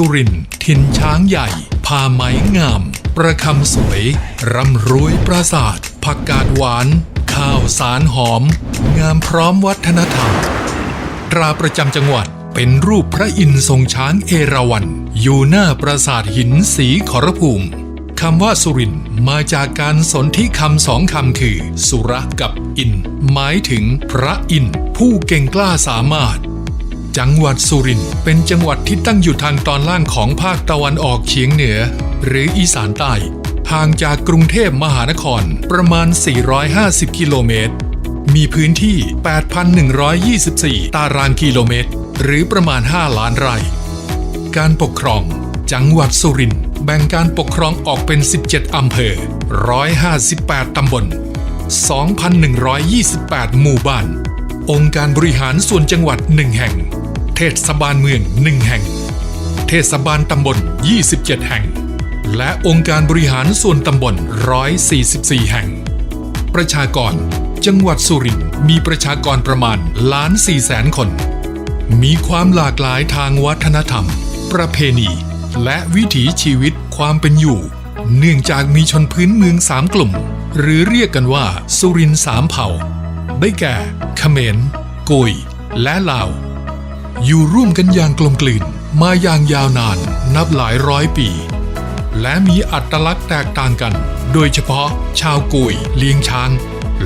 สุรินทร์ถิ่นช้างใหญ่ผ้าไหมงาม ประคำสวยร่ำรวยปราสาทผักกาดหวาน ข้าวสารหอม งามพร้อมวัฒนธรรม ตราประจำจังหวัดเป็นรูปพระอินทร์ทรงช้างเอราวัณอยู่หน้าปราสาทหินสีขอรภูมิคำว่าสุรินมาจากการสนธิคำสองคำคือ สุระกับอิน หมายถึงพระอินทร์ผู้เก่งกล้าสามารถ จังหวัดสุรินทร์เป็นจังหวัดที่ตั้งอยู่ทางตอนล่างของภาคตะวันออกเฉียงเหนือ หรืออีสานใต้ห่างจากกรุงเทพมหานครประมาณ 450 กิโลเมตร มีพื้นที่ 8,124 ตารางกิโลเมตร หรือประมาณ 5 ล้านไร่ การปกครอง จังหวัดสุรินทร์แบ่งการปกครองออกเป็น 17 อำเภอ 158 ตำบล 2,128 หมู่บ้าน องค์การบริหารส่วนจังหวัด 1 แห่ง เทศบาลเมือง 1 แห่ง เทศบาลตำบล 27 แห่ง และองค์การบริหารส่วนตำบล 144 แห่ง ประชากร จังหวัดสุรินทร์มีประชากรประมาณล้าน4แสนคน มีความหลากหลายทางวัฒนธรรม ประเพณี และวิถีชีวิตความเป็นอยู่ เนื่องจากมีชนพื้นเมืองสามกลุ่ม หรือเรียกกันว่า สุรินทร์สามเผ่า ได้แก่เขมรกุย และลาว อยู่ร่วมกันอย่างกลมกลืนมาอย่างยาวนานนับหลายร้อยปี และมีอัตลักษณ์แตกต่างกัน โดยเฉพาะชาวกุยเลี้ยงช้าง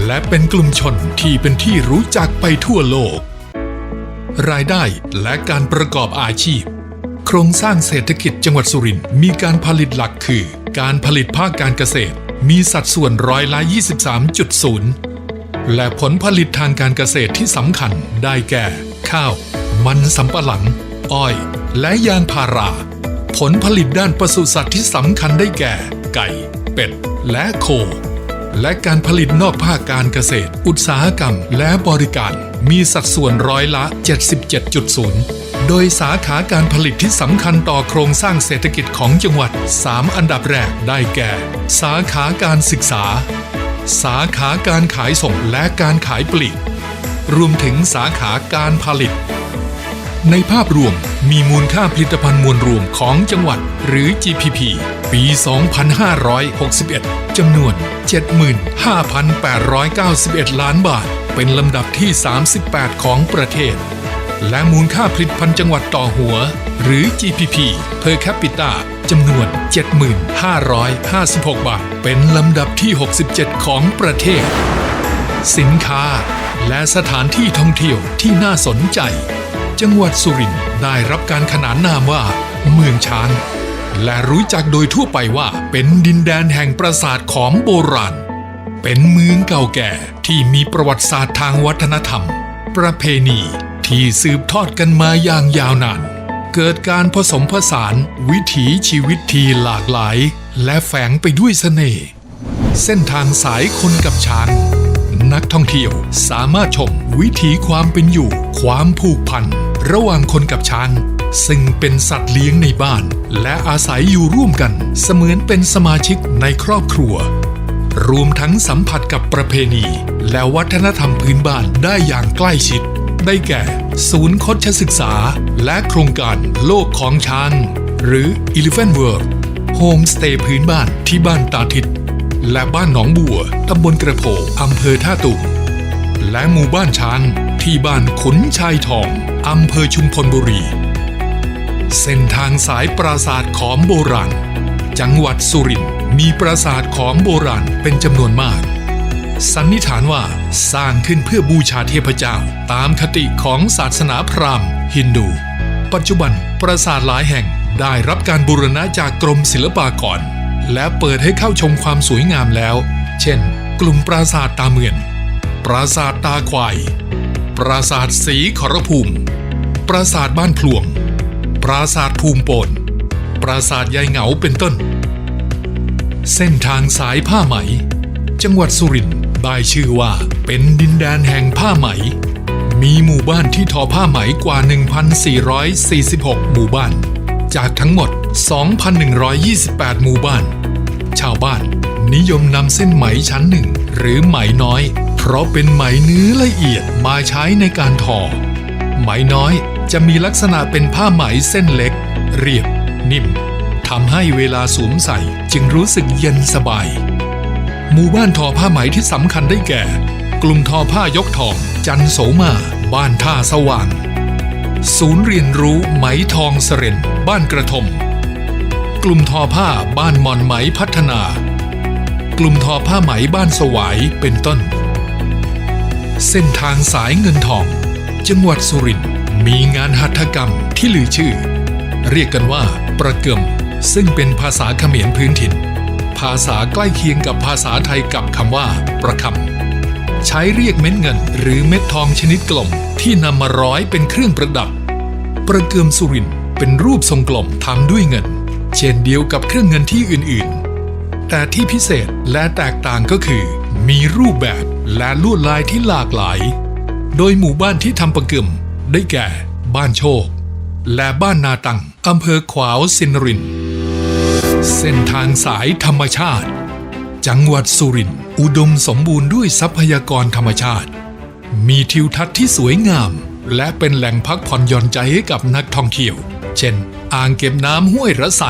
และเป็นกลุ่มชนที่เป็นที่รู้จักไปทั่วโลก รายได้และการประกอบอาชีพ โครงสร้างเศรษฐกิจจังหวัดสุรินทร์มีการผลิตหลักคือ การผลิตภาคการเกษตร มีสัดส่วนร้อยละ 23.0 และผลผลิตทางการเกษตรที่สำคัญได้แก่ ข้าว มันสำปะหลัง อ้อย และยางพารา ผลผลิตด้านปศุสัตว์ที่สำคัญได้แก่ ไก่ เป็ด และโค และการผลิตนอกภาคการเกษตร อุตสาหกรรม และบริการมีสัดส่วนร้อยละ 77.0 โดยสาขาการผลิตที่สำคัญต่อโครงสร้างเศรษฐกิจของจังหวัด 3 อันดับแรกได้แก่ สาขาการศึกษา สาขาการขายส่งและการขายปลีก รวมถึงสาขาการผลิต ในภาพรวมมีมูลค่าผลิตภัณฑ์มวลรวมของจังหวัดหรือ GPP ปี 2561 จำนวน 75,891 ล้านบาท เป็นลำดับที่ 38 ของประเทศ และมูลค่าผลิตภัณฑ์จังหวัดต่อหัว หรือ GPP per capita จำนวน 75,56 บาท เป็นลำดับที่ 67 ของประเทศ สินค้าและสถานที่ท่องเที่ยวที่น่าสนใจ จังหวัดสุรินทร์ได้รับการขนานนามว่า เมืองช้าง และรู้จักโดยทั่วไปว่าเป็นดินแดนแห่งปราสาทของโบราณ เป็นเมืองเก่าแก่ที่มีประวัติศาสตร์ทางวัฒนธรรม ประเพณีที่สืบทอดกันมาอย่างยาวนาน เกิดการผสมผสานวิถีชีวิตที่หลากหลาย และแฝงไปด้วยเสน่ห์เส้นทางสายคนกับช้าง นักท่องเที่ยวสามารถชมวิถีความเป็นอยู่ ความผูกพัน ระหว่างคนกับช้าง ซึ่งเป็นสัตว์เลี้ยงในบ้าน และอาศัยอยู่ร่วมกัน เสมือนเป็นสมาชิกในครอบครัว รวมทั้งสัมผัสกับประเพณี และวัฒนธรรมพื้นบ้านได้อย่างใกล้ชิด ได้แก่ ศูนย์คดศึกษา และโครงการโลกของช้าง หรือ Elephant World โฮมสเตย์พื้นบ้านที่บ้านตาทิต และบ้านหนองบัวตำบลกระโพอำเภอท่าตูมและหมู่บ้านช้างที่บ้านขุนชายทองอำเภอชุมพลบุรี เส้นทางสายปราสาทของโบราณ จังหวัดสุรินทร์มีปราสาทของโบราณเป็นจำนวนมาก สันนิษฐานว่าสร้างขึ้นเพื่อบูชาเทพเจ้า ตามคติของศาสนาพราหมณ์ ฮินดู ปัจจุบันปราสาทหลายแห่งได้รับการบูรณะจากกรมศิลปากร และเปิดให้เข้าชมความสวยงามแล้ว เช่น กลุ่มปราสาทตาเมือน ปราสาทตาควาย ปราสาทสีขรภูมิ ปราสาทบ้านพลวง ปราสาทภูมิโปนปราสาทยายเหงาเป็นต้น เส้นทางสายผ้าไหม จังหวัดสุรินทร์ ได้ชื่อว่าเป็นดินแดนแห่งผ้าไหม มีหมู่บ้านที่ทอผ้าไหมกว่า 1,446 หมู่บ้าน จากทั้งหมด 2,128 หมู่บ้าน ชาวบ้านนิยมนำเส้นไหมชั้นหนึ่ง หรือไหมน้อย เพราะเป็นไหมเนื้อละเอียดมาใช้ในการทอ ไหมน้อยจะมีลักษณะเป็นผ้าไหมเส้นเล็ก เรียบ นิ่มทำให้เวลาสวมใส่จึงรู้สึกเย็นสบาย หมู่บ้านทอผ้าไหมที่สำคัญได้แก่ กลุ่มทอผ้ายกทองจันโสมา บ้านท่าสว่าง ศูนย์เรียนรู้ไหมทองเสร็นบ้านกระทม กลุ่มทอผ้าบ้านมอนไหมพัฒนา กลุ่มทอผ้าไหมบ้านสวายเป็นต้น เส้นทางสายเงินทอง จังหวัดสุรินทร์มีงานหัตถกรรมที่ลือชื่อ เรียกกันว่า ประเกิมซึ่งเป็นภาษาเขมรพื้นถิ่น ภาษาใกล้เคียงกับภาษาไทยกับคำว่า ประคำ ใช้เรียกเม็ดเงิน หรือเม็ดทองชนิดกลมที่นำมาร้อยเป็นเครื่องประดับ ประเกิมสุรินเป็นรูปทรงกลมทำด้วยเงิน เช่นเดียวกับเครื่องเงินที่อื่นๆ แต่ที่พิเศษและแตกต่างก็คือ มีรูปแบบและลวดลายที่หลากหลาย โดยหมู่บ้านที่ทำประเกิมได้แก่ บ้านโชค และบ้านนาตังอำเภอขวาวสินริน เส้นทางสายธรรมชาติ จังหวัดสุรินทร์อุดมสมบูรณ์ด้วยทรัพยากรธรรมชาติ มีทิวทัศน์ที่สวยงาม และเป็นแหล่งพักผ่อนหย่อนใจให้กับนักท่องเที่ยว เช่น อ่างเก็บน้ำห้วยระไส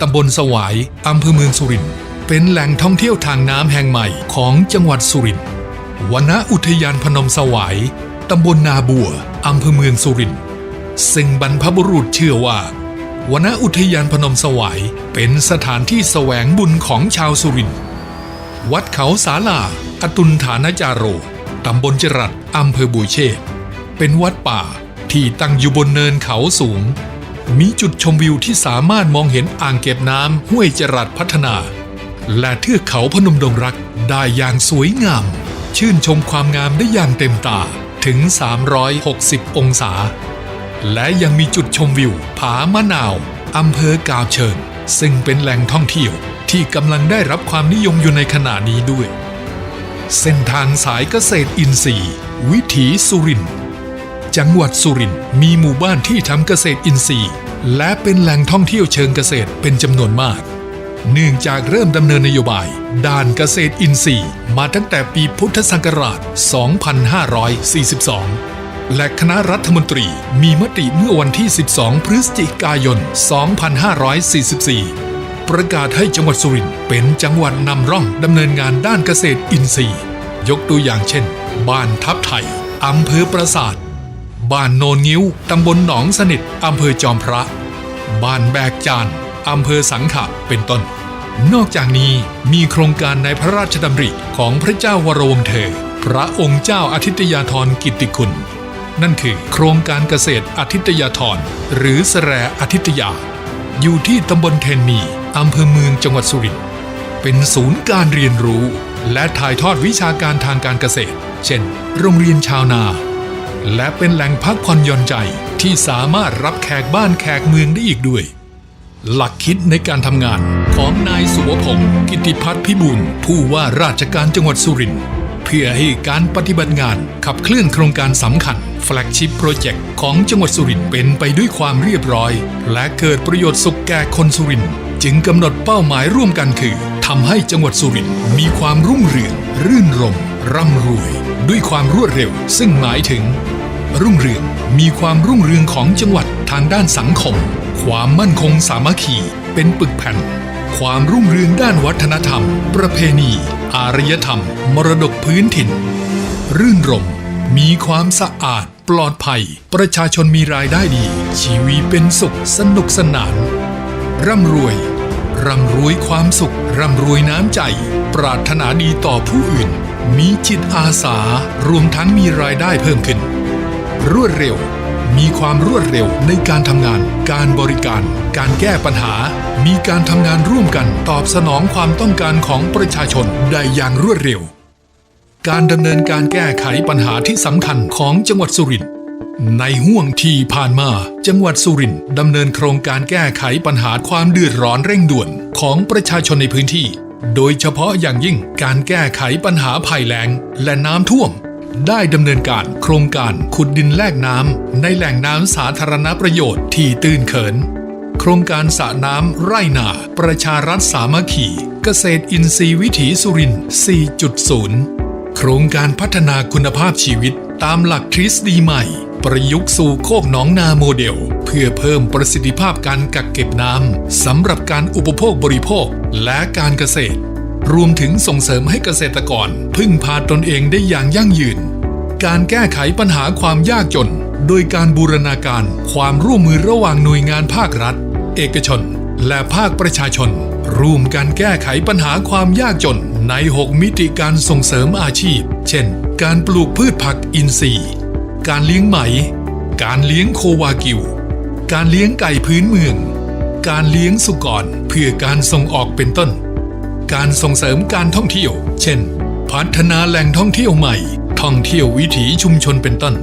ตำบลสวายอำเภอเมืองสุรินทร์เป็นแหล่งท่องเที่ยวทางน้ำแห่งใหม่ของจังหวัดสุรินทร์วนอุทยานพนมสวายตำบลนาบัวอำเภอเมืองสุรินทร์ซึ่งบรรพบุรุษเชื่อว่า วนอุทยานพนมสวายเป็นสถานที่แสวงบุญของชาวสุรินทร์วัดเขาสาลาอตุลฐานจาโรตำบลจรัดอำเภอบุยเชษเป็นวัดป่าที่ตั้งอยู่บนเนินเขาสูง มีจุดชมวิวที่สามารถมองเห็นอ่างเก็บน้ำห้วยจรัดพัฒนา และเทือกเขาพนมดงรักได้อย่างสวยงาม ชื่นชมความงามได้อย่างเต็มตาถึง 360 องศา และยังมีจุดชมวิว ผามะนาวอำเภอกาบเชิง ซึ่งเป็นแหล่งท่องเที่ยวที่กำลังได้รับความนิยมอยู่ในขณะนี้ด้วย เส้นทางสายเกษตรอินทรีย์ วิถีสุรินจังหวัดสุรินมีหมู่บ้านที่ทำเกษตรอินทรีย์ และเป็นแหล่งท่องเที่ยวเชิงเกษตรเป็นจำนวนมาก เนื่องจากเริ่มดำเนินนโยบาย ด้านเกษตรอินทรีย์ มาตั้งแต่ปีพุทธศักราช 2542 และคณะรัฐมนตรีมีมติเมื่อวันที่ 12 พฤศจิกายน 2544 ประกาศให้จังหวัดสุรินทร์เป็นจังหวัดนำร่องดำเนินงานด้านเกษตรอินทรีย์ ยกตัวอย่างเช่น บ้านทับไทยอำเภอปราสาท บ้านโนนงิ้ว ตำบลหนองสนิทอำเภอจอมพระ บ้านแบกจานอำเภอสังขะเป็นต้น นอกจากนี้มีโครงการในพระราชดำริของพระเจ้าวรวงศ์เธอ พระองค์เจ้าอาทิตยาธรกิติคุณ นั่นคือโครงการเกษตรอาทิตยาธรหรือสแรอาทิตยา อยู่ที่ตำบลเทนมีอำเภอเมืองจังหวัดสุรินทร์เป็นศูนย์การเรียนรู้ และถ่ายทอดวิชาการทางการเกษตร เช่น โรงเรียนชาวนา และเป็นแหล่งพักผ่อนหย่อนใจที่สามารถรับแขกบ้านแขกเมืองได้อีกด้วย หลักคิดในการทำงานของนายสุวพงศ์กิติพัฒน์พิบูลผู้ว่าราชการจังหวัดสุรินทร์ เพื่อให้การปฏิบัติงานขับเคลื่อนโครงการสำคัญ แฟลกชิพโปรเจกต์ของจังหวัดสุรินทร์เป็นไปด้วยความเรียบร้อย และเกิดประโยชน์สุขแก่คนสุรินทร์จึงกำหนดเป้าหมายร่วมกันคือทำให้จังหวัดสุรินทร์มีความรุ่งเรืองรื่นรมร่ำรวย ด้วยความรวดเร็ว ซึ่งหมายถึง รุ่งเรืองมีความรุ่งเรืองของจังหวัดทางด้านสังคม ความมั่นคงสามัคคีเป็นปึกแผ่น ความรุ่งเรืองด้านวัฒนธรรม ประเพณี อารยธรรม มรดกพื้นถิ่น รื่นรม มีความสะอาดปลอดภัย ประชาชนมีรายได้ดี ชีวิตเป็นสุขสนุกสนาน ร่ำรวย ร่ำรวยความสุข ร่ำรวยน้ำใจ ปรารถนาดีต่อผู้อื่น มีจิตอาสารวมทั้งมีรายได้เพิ่มขึ้น รวดเร็ว มีความรวดเร็วในการทำงาน การบริการ การแก้ปัญหา มีการทำงานร่วมกัน ตอบสนองความต้องการของประชาชนได้อย่างรวดเร็ว การดำเนินการแก้ไขปัญหาที่สำคัญของจังหวัดสุรินทร์ในห่วงที่ผ่านมา จังหวัดสุรินทร์ดำเนินโครงการแก้ไขปัญหาความเดือดร้อนเร่งด่วนของประชาชนในพื้นที่ โดยเฉพาะอย่างยิ่งการแก้ไขปัญหาภัยแล้งและน้ำท่วม ได้ดำเนินการโครงการขุดดินแลกน้ำในแหล่งน้ำสาธารณประโยชน์ที่ตื้นเขิน โครงการสระน้ำไร่นา ประชารัฐสามัคคีเกษตรอินทรีย์วิถีสุรินทร์ 4.0 โครงการพัฒนาคุณภาพชีวิตตามหลักทฤษฎีใหม่ ประยุกต์สู่โคกหนองนาโมเดล เพื่อเพิ่มประสิทธิภาพการกักเก็บน้ำสำหรับการอุปโภคบริโภคและการเกษตร รวมถึงส่งเสริมให้เกษตรกร พึ่งพาตนเองได้อย่างยั่งยืน การแก้ไขปัญหาความยากจน โดยการบูรณาการความร่วมมือระหว่างหน่วยงานภาครัฐ เอกชน และภาคประชาชน ร่วมกันแก้ไขปัญหาความยากจนใน 6 มิติการส่งเสริมอาชีพ เช่น การปลูกพืชผักอินทรีย์ การเลี้ยงไหม การเลี้ยงโควากิว การเลี้ยงไก่พื้นเมือง การเลี้ยงสุกรเพื่อการส่งออกเป็นต้น การส่งเสริมการท่องเที่ยว เช่น พัฒนาแหล่งท่องเที่ยวใหม่ ท่องเที่ยววิถีชุมชนเป็นต้น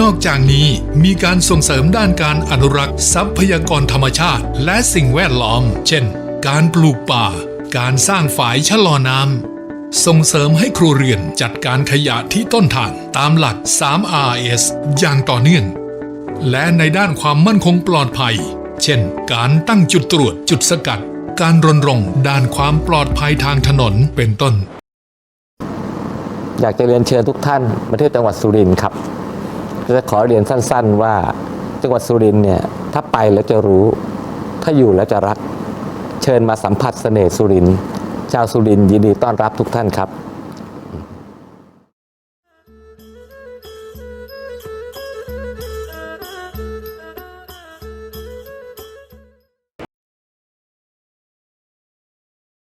นอกจากนี้มีการส่งเสริมด้านการอนุรักษ์ทรัพยากรธรรมชาติ และสิ่งแวดล้อม เช่น การปลูกป่า การสร้างฝายชะลอน้ำส่งเสริมให้ครัวเรือนจัดการขยะที่ต้นทางตามหลัก 3RS อย่างต่อเนื่อง และในด้านความมั่นคงปลอดภัย เช่น การตั้งจุดตรวจจุดสกัด การรณรงค์ด้านความปลอดภัยทางถนนเป็นต้น อยากจะเรียนเชิญทุกท่านมาเที่ยวจังหวัดสุรินทร์ครับจะขอเรียนสั้น ๆ ว่าจังหวัดสุรินทร์เนี่ยถ้าไปแล้วจะรู้ ถ้าอยู่แล้วจะรัก เชิญมาสัมผัสเสน่ห์สุรินทร์ชาวสุรินทร์ยินดีต้อนรับทุกท่านครับ